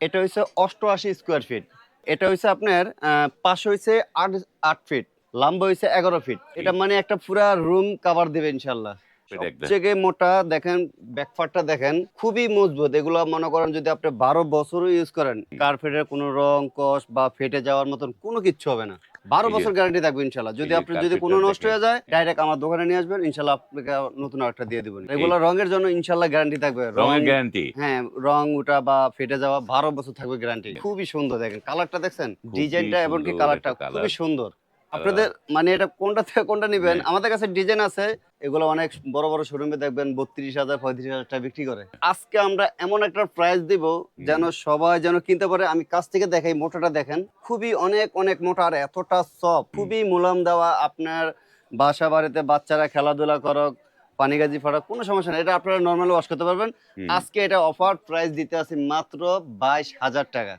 এটা হচ্ছে অষ্টআশি স্কোয়ার ফিট এটা হচ্ছে আপনার পাশ হয়েছে আট আট ফিট লম্বা হয়েছে এগারো ফিট এটা মানে একটা পুরা রুম কাভার দেবে ইনশাল্লাহ সবচেয়ে মোটা দেখেন ব্যাকফারটা দেখেন খুবই মজবুত। এগুলো মনে করেন যদি আপনি বারো বছর ইউজ করেন কার্পেটের কোনো রং কস বা ফেটে যাওয়ার মতন কোনো কিচ্ছু হবে না। বারো বছর গ্যারান্টি থাকবে ইনশাল্লাহ যদি আপনি যদি কোনো নষ্ট হয়ে যায় ডাইরেক্ট আমার দোকানে নিয়ে আসবেন ইনশাল্লাহ আপনাকে নতুন একটা দিয়ে দেবেন রেগুলার রঙের জন্য ইনশাল্লাহ গ্যারান্টি থাকবে। রঙের গ্যারান্টি হ্যাঁ রং ওটা বা ফেটে যাওয়া বারো বছর থাকবে গ্যারান্টি খুবই সুন্দর দেখেন। কালারটা দেখছেন? ডিজাইনটা এমনকি কালারটা খুবই সুন্দর। আপনাদের মানে এটা কোনটা থেকে কোনটা নেবেন। আমাদের কাছে ডিজাইন আছে। এগুলো অনেক বড় বড় শোরুমে দেখবেন বত্রিশ হাজার পঁয়ত্রিশ হাজার টাকা বিক্রি করে। আজকে আমরা এমন একটা প্রাইস দিব যেন সবাই যেন কিনতে পারে। আমি কাছ থেকে দেখাই মোটাটা দেখেন। খুবই অনেক অনেক মোটা আর এতটা সফট খুবই মুলাম দেওয়া। আপনার বাসা বাড়িতে বাচ্চারা খেলাধুলা করক পানি গাজি ফাড়ক কোনো সমস্যা নেই। এটা আপনারা নর্মালি ওয়াশ করতে পারবেন। আজকে এটা অফার প্রাইস দিতে আছে মাত্র বাইশ হাজার টাকা।